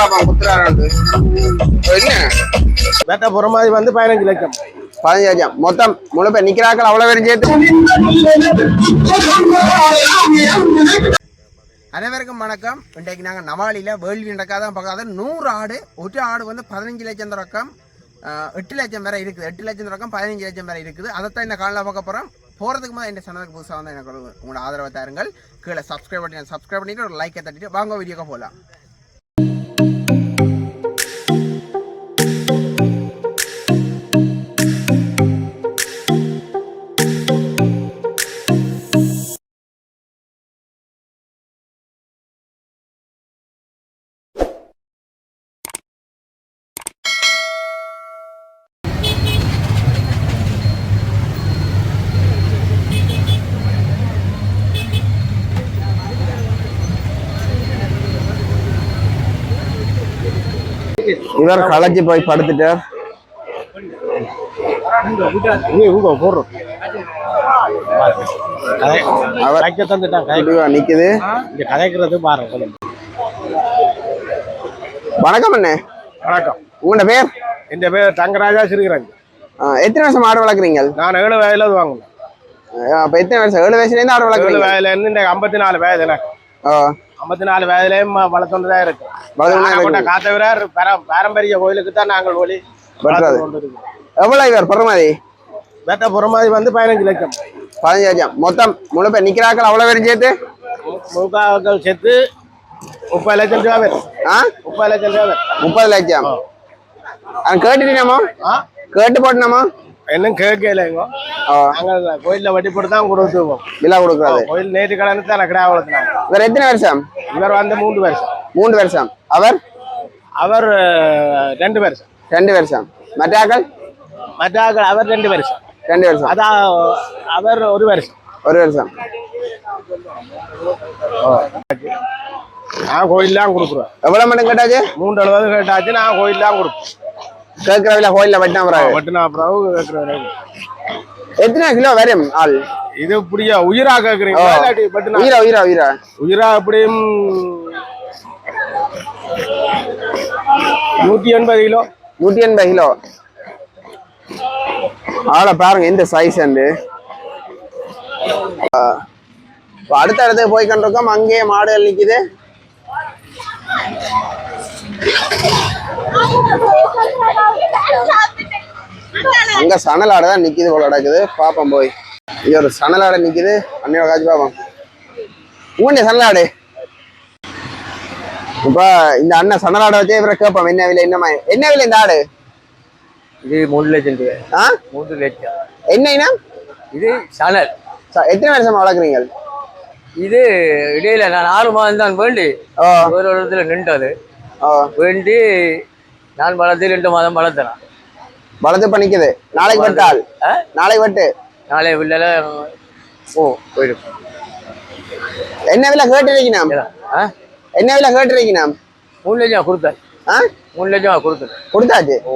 பாப்போம் குத்துறாரு என்ன? வேட்டை போற மாதிரி வந்து பதினஞ்சு லட்சம். பதினஞ்சு லட்சம். மொத்தம் முழு பேர் நிக்கிறாக்கள் அவ்வளவு பேரும் சேர்த்து. அனைவருக்கும் வணக்கம். இன்றைக்கு நாங்கள் நவாலியில் வேள்வி நடக்காதான் பார்க்காத நூறு ஆடு ஒரு ஆடு வந்து பதினஞ்சு லட்சம் ரொக்கம் எட்டு லட்சம் வரை இருக்குது. எட்டு லட்சம் ரொக்கம் பதினஞ்சு லட்சம் வரை இருக்குது. அதைத்தான் இந்த காலையில் பார்க்க போகிறோம் போகிறதுக்கு முதல் இந்த சேனலுக்கு புதுசாக வந்து எனக்கு உங்களோட ஆதரவை தாருங்கள். கீழே சப்ஸ்கிரைப் பண்ணி சப்ஸ்கிரைப் பண்ணிட்டு ஒரு லைக்கை தட்டிட்டு வாங்க வீடியோக்கு போகலாம் இவர் களைச்சி போய் படுத்துட்டார் நிக்குது? கதைக்கிறது பாருங்க. வணக்கம் அண்ணே. வணக்கம். உங்களோட பேர்? என் பேர் தங்கராஜா சிறுகிறாங்க எத்தனை வருஷம் ஆடு வளர்க்குறீங்க? நான் ஏழு வயதுல வாங்கினேன். அப்ப எத்தனை வருஷம் ஏழு வயசுலேருந்து ஆடு ஏழு வளர்க்குறீங்க வயதுல இருந்து இந்த ஐம்பத்தி நாலு வயது எனக்கு ஓ ஐம்பத்தி நாலு வயதுலயும் வளர்த்துட்டு தான் இருக்கு. காத்தவரார் பாரம்பரிய கோயிலுக்கு தான் நாங்கள் ஒளி வெட்டுறது. கொண்டு இருக்கோம் எவ்வளோ இவர் பிற மாதிரி வேட்டை போற மாதிரி வந்து பதினஞ்சு லட்சம். பதினஞ்சு லட்சம். மொத்தம் முழு பேர் நிக்கிறாக்கள் அவ்வளோ பேரும் சேர்த்து? முக்காக்கள் சேர்த்து முப்பது லட்சம் ரூபா வரும் ஆ? முப்பது லட்சம் ரூபா வரும் முப்பது லட்சம். ஆ? கேட்டு போட்டனாமோ? இன்னும் கேட்கலைங்க ஓ நாங்கள் கோயிலில் வட்டி போட்டு தான் கொடுத்துருவோம் விழா கொடுக்குறது கோயில் நேற்று கடனுக்கு தான் கிடா வளர்த்துனாங்க இவர் எத்தனை வருஷம் இவர் வந்து மூன்று வருஷம் மூன்று வருஷம் அவர் அவர் ரெண்டு வருஷம் ரெண்டு வருஷம் மற்ற ஆக்கள் மற்ற ஆட்கள் அவர் ரெண்டு வருஷம் ரெண்டு வருஷம் அதான் அவர் ஒரு வருஷம் ஒரு வருஷம் நான் கோயில்லாம் கொடுக்குறோம் எவ்வளோ மட்டும் கேட்டாச்சு மூன்று அளவு கேட்டாச்சு நான் கோயில்லாம் கொடுப்பேன் கேட்குற விழா கோயிலில் வெட்டினா பிறகு. வட்டினா கேட்குறேன் எத்தனை கிலோ வரும் ஆள்? இது இப்படியா உயிரா பட்டுனா உயிரா உயிரா உயிரா? உயிரா எப்படியும் நூற்றி எண்பது கிலோ. நூற்றி எண்பது கிலோ. ஆளை பாருங்க எந்த சைஸ் அண்டு அடுத்த இடத்துக்கு போய் கண்டிருக்கோம் அங்கேயே மாடுகள் நிக்குது. அங்க சணல் ஆடை தான் நிக்குது போல நடக்குது. பாப்போம் போய். இது ஒரு சணல் ஆடை நிக்குது. அன்னையோட காட்சி பாப்போம். உங்களுடைய சணல் ஆடு இப்ப இந்த அண்ணன் சணல் ஆடை வச்சே இவரை கேட்போம். என்ன விலை என்னமா என்ன விலை இந்த ஆடு? இது மூணு லட்சம் ரூபாய். ஆ? மூன்று லட்சம். என்னைனா இது சணல். ச- எத்தனை வருஷமா வளர்க்குறீங்க? இது இடையில நான் ஆறு மாதம் தான் வேண்டி ஒரு இடத்துல நின்றது. வேண்டி நான் வளர்த்து ரெண்டு மாதம் வளர்த்தேன். வளர்த்து பண்ணிக்குது நாளைக்கு வெட்டால்? நாளைக்கு வெட்டு? நாளைய பிள்ளைல ஓ போயிடும். என்ன விலை கேட்டுருக்கீங்க ஆ? என்ன விலை கேட்டுருக்கீங்க மூணு லட்சம் கொடுத்தேன். ஆ? மூணு லட்சம் கொடுத்தேன். கொடுத்தாச்சு? ஓ.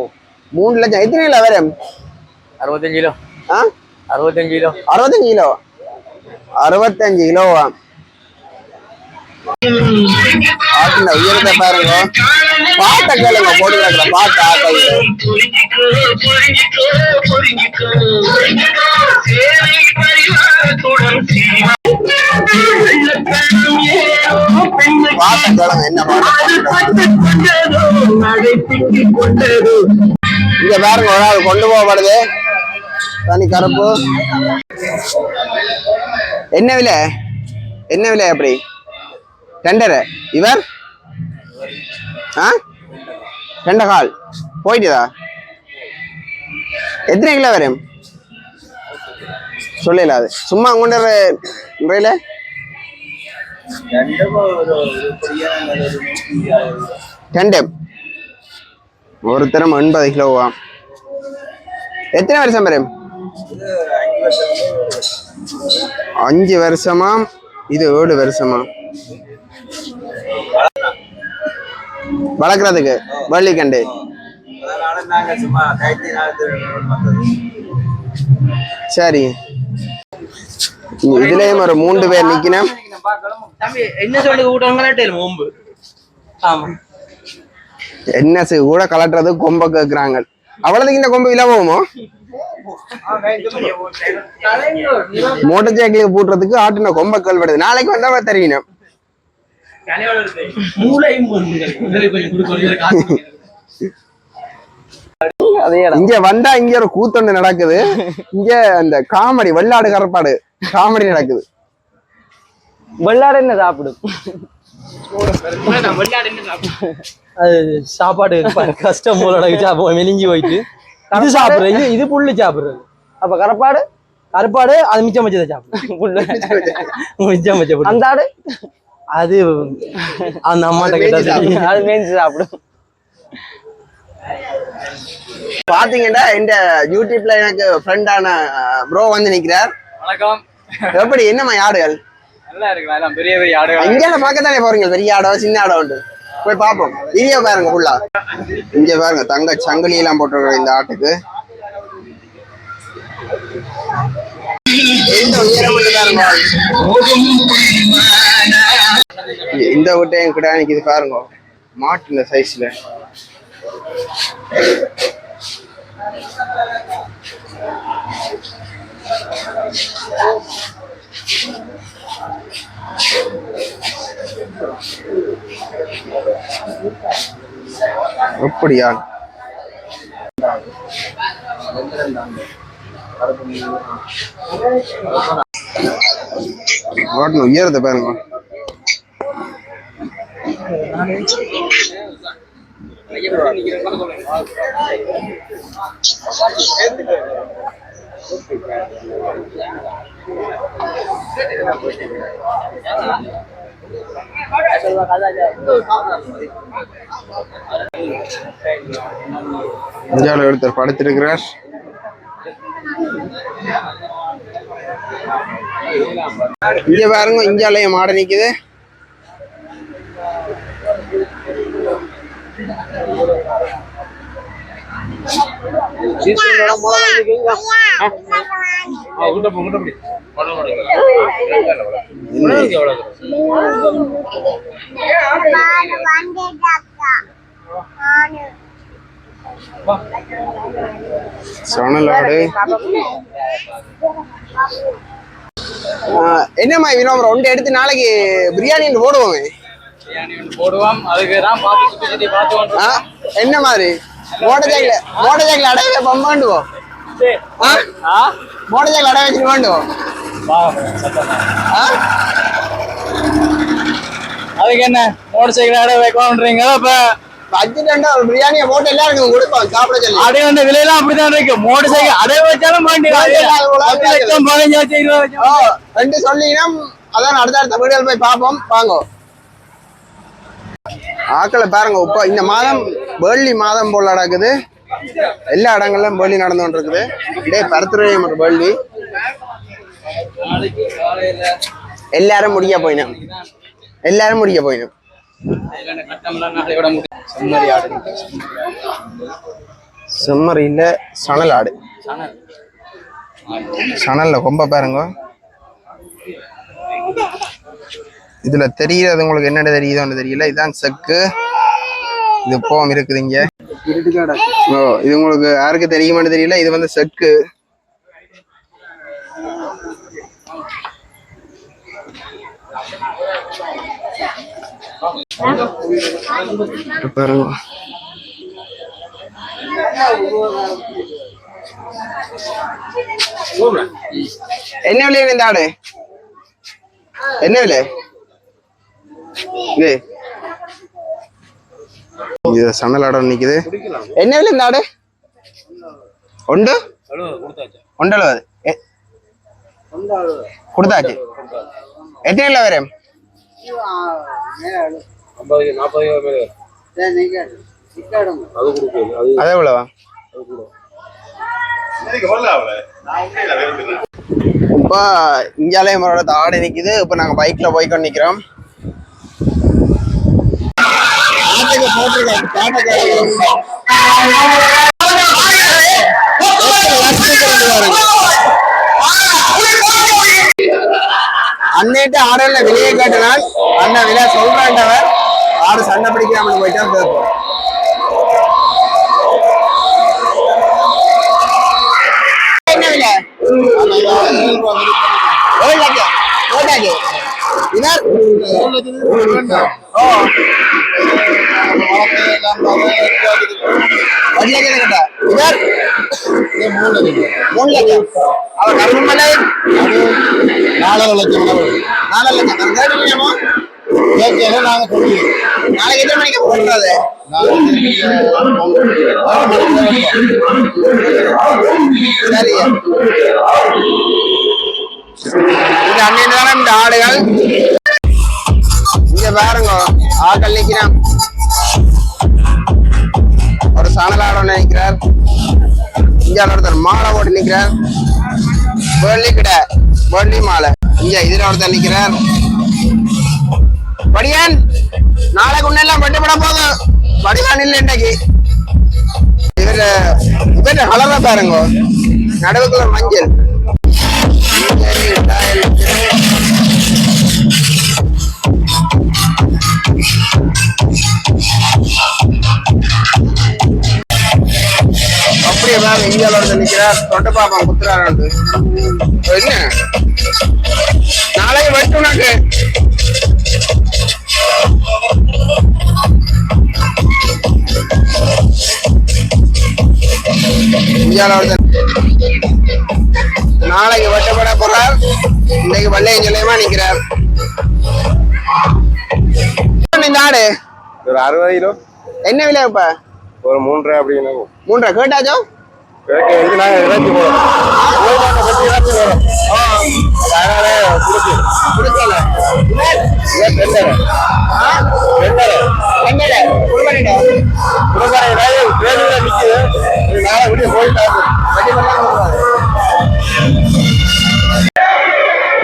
மூணு லட்சம். எத்தனை கிலோ வரும்? அறுபத்தஞ்சு கிலோ. ஆ? அறுபத்தஞ்சு கிலோ. அறுபத்தஞ்சு கிலோ? அறுபத்தஞ்சு கிலோவா ஆட்டின உயரத்தை பாருங்க. பாட்டை கேளுங்க போட்டு கிடக்குற பாட்டு ஆட்டை பாட்ட கேளுங்க என்ன பாட்டு இங்க பாருங்க ஒரு ஆள் கொண்டு போகப்படுது. தனி கருப்பு என்ன விலை? என்ன விலை அப்படி? டெண்டரு இவர்? ஆ? ரெண்டு கால் போயிட்டுதா? எத்தனை கிலோ வரும்? சொல்லல அது. சும்மா கொண்டு வர முறையில்? ரெண்டு ஒருத்தரம் ஒன்பது கிலோவா? எத்தனை வருஷம் வரும்? அஞ்சு வருஷமா? இது ஏழு வருஷமா? வளர்க்குறதுக்கு வள்ளிக்கண்டு. சரி. இதுலயும் ஒரு மூன்று பேர் நிக்கணும். தம்பி என்ன சொல்லி விட்டாங்களே மும்பு. ஆமா. என்எஸ் கூட கலட்டுறது கொம்ப கேக்குறாங்க. அவ்வளவுக்கு இந்த கொம்பு போகுமோ? மோட்டர் சைக்கிளுக்கு பூட்டுறதுக்கு ஆட்டின கொம்ப கல்வெடுது நாளைக்கு வந்தா அதேடா. இங்க வந்தா இங்க ஒரு கூத்தொண்டு நடக்குது. இங்க அந்த காமெடி வெள்ளாடு கரப்பாடு காமெடி நடக்குது. வெள்ளாடு என்ன சாப்பிடும் அது சாப்பாடு கஷ்டம் போல மெலிஞ்சி போயிட்டு. இது சாப்பிடுறது. இது இது புல்லு சாப்பிடுறது. அப்ப கரப்பாடு? கருப்பாடு அது மிச்சம் வச்சதை சாப்பிடும் புல்லு. மிச்சம் வச்ச புல்லு. அந்த ஆடு? அது அந்த அம்மாட்ட கேட்டா தெரியும். அது மேய்ச்சி சாப்பிடும். பாத்தீங்கன்னா இந்த யூடியூப்ல எனக்கு ஃப்ரெண்டான ப்ரோ வந்து நிக்கிறார். வணக்கம். எப்படி என்னம்மா ஆடுகள்? நல்லா இருக்கலாம் எல்லாம் பெரிய பெரிய ஆடுகள். இங்க பார்க்கத்தானே போறீங்க? பெரிய ஆடோ சின்ன ஆடோ உண்டு. போய் பார்ப்போம். வீடியோ பாருங்க ஃபுல்லா இங்க பாருங்க தங்க சங்கிலி எல்லாம் போட்டிருக்கிற இந்த ஆட்டுக்கு. இந்த உயரம் மட்டும் விட்டையும் கிட்ட நிக்குது பாருங்க. மாட்டு இந்த சைஸ்ல அப்படியா ஓட்டணும் உயரத்தை பாருங்க Thank you. இந்தியாவில் ஒருத்தர் படுத்திருக்கிறார். இங்க பாருங்க இந்தியாலயும் மாட நிக்குது. சணலாடு ஆஹ் என்னம்மா வினோபரம் ஒன்று எடுத்து நாளைக்கு பிரியாணி போடுவோமே? அதுக்கு தான் பார்த்து சுற்றி சுற்றி பார்த்து கொண்டு ஆ? என்ன மாதிரி? மோட்டர் மோட்டர் சைக்கிள் அடைய பம்பாண்டுவோம் மோட்டர் சைக்கிள் அடைய வச்சுட்டு வேண்டுவோம் அதுக்கு என்ன மோட்டர் சைக்கிள் ஆட வைக்கணுன்றீங்க அப்ப? பட்ஜெட் ஒரு பிரியாணியை போட்டு எல்லாருக்கும் கொடுப்போம் சாப்பிட சொல்லி. அடை வந்து விலையெல்லாம் அப்படிதான் இருக்கு. மோட்டர் சைக்கிள் அடை வச்சாலும் வேண்டி பத்து லட்சம் பதினஞ்சு லட்சம் இருபது லட்சம். ஓ ரெண்டு சொன்னீங்கன்னா அதான் அடுத்த அடுத்த வீடுகள் போய் பார்ப்போம். வாங்க. ஆக்களை பாருங்க இப்போ இந்த மாதம் வேள்ளி மாதம் போல நடக்குது. எல்லா இடங்களிலும் வேள்ளி நடந்து கொண்டு இருக்குது இதே பரத்துறை மற்றும் வேள்வி எல்லாரும் முடிக்க போயினோம். எல்லாரும் முடிக்க போயினோம். செம்மறியில் சணல் ஆடு. சணல்ல கொம்ப பாருங்க. இதுல தெரியுறது உங்களுக்கு என்னென்ன தெரியுதோன்னு தெரியல. இதுதான் செக்கு. இது போம் இருக்குது இங்க ஓ இது உங்களுக்கு யாருக்கு தெரியுமான்னு தெரியல. இது வந்து செக்கு. பாருங்க என்ன விலை இந்த ஆடு என்ன விலை இது இது ஆடம் நிக்குது என்ன விலை இந்த ஆடு ஒண்டு ஒண்டளவு கொடுத்தாச்சு எத்தனை கிலோ வரும்? அது எவ்வளவா? இப்போ இந்தியாலயம் மரோட ஆடு நிக்குது. இப்போ நாங்க பைக்ல போய்க்கொண்டு நிக்கிறோம். ஆட்டுக்கு போட்டிருக்காங்க, அன்னைட்டு ஆடல வெளியே கேட்டனால் அண்ணா விலை சொல்றாண்டவர். ஆடு சண்டை பிடிக்காமல் போயிட்டா கேட்போம் என்ன விலை? லட்சம் கிட்ட இவர் மூணு லட்சம் அவர் கருமலை நாலரை லட்சம் அளவு லட்சம் நான் கேட்டுக்கணுமோ கேட்கல நாங்க சொல்லுவோம் நாளைக்கு எத்தனை மணிக்கு போடுறது சரி இந்த அண்ணன் தானே இந்த ஆடுகள் இங்க பாருங்க ஆக்கள் நிக்கிறான் ஒரு சணலாட நினைக்கிறார். இங்க ஒருத்தர் மாலை ஓடி நிற்கிறார். வேர்லி கிட்ட வேர்லி மாலை. இங்க இதில் ஒருத்தர் நிற்கிறார். படியான் நாளைக்கு உன்னெல்லாம் பட போதும் படிதான் இல்லை இன்னைக்கு இவரு இவர் கலரா பாருங்க. நடுவுக்குள்ள மஞ்சள். இந்தியாவில் ஒருத்தர் நிக்கிறார் தொட்ட பாப்பான் குத்துறாரு என்ன? நாளைக்கு வெட்டு உனக்கு. இந்தியாவில் ஒருத்தர் நாளைக்கு வெட்டப்பட போறார். இன்னைக்கு வெள்ளையும் சொல்லியமா நிக்கிறார். இந்த ஆடு ஒரு அறுபது கிலோ. என்ன விலை இப்ப ஒரு மூன்றரை அப்படின்னு மூன்றரை. கேட்டாச்சோ? கேட்க வந்து நாங்க இறச்சி போறோம். அதனால கொடுக்கல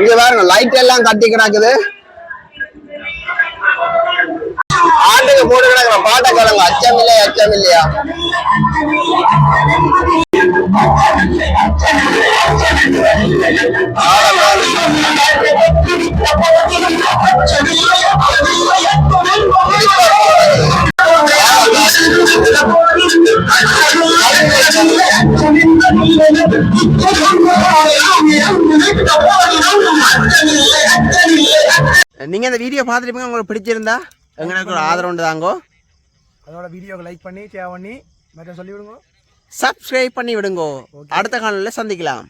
இங்க பாருங்க லைட் எல்லாம் கட்டி கிடக்குது. ஆட்டுக்கு போட்டு கிடக்குற பாட்டை கேளுங்க. அச்சம் இல்லையா அச்சம் இல்லையா நீங்க இந்த வீடியோ பார்த்துருப்பீங்க உங்களுக்கு பிடிச்சிருந்தா? எங்களுக்கு ஒரு ஆதரவு தாங்கோ. அதோட வீடியோவை லைக் பண்ணி ஷேர் பண்ணி மற்ற சொல்லிவிடுங்க. சப்ஸ்கிரைப் பண்ணி விடுங்கோ அடுத்த காணொலியில் சந்திக்கலாம்.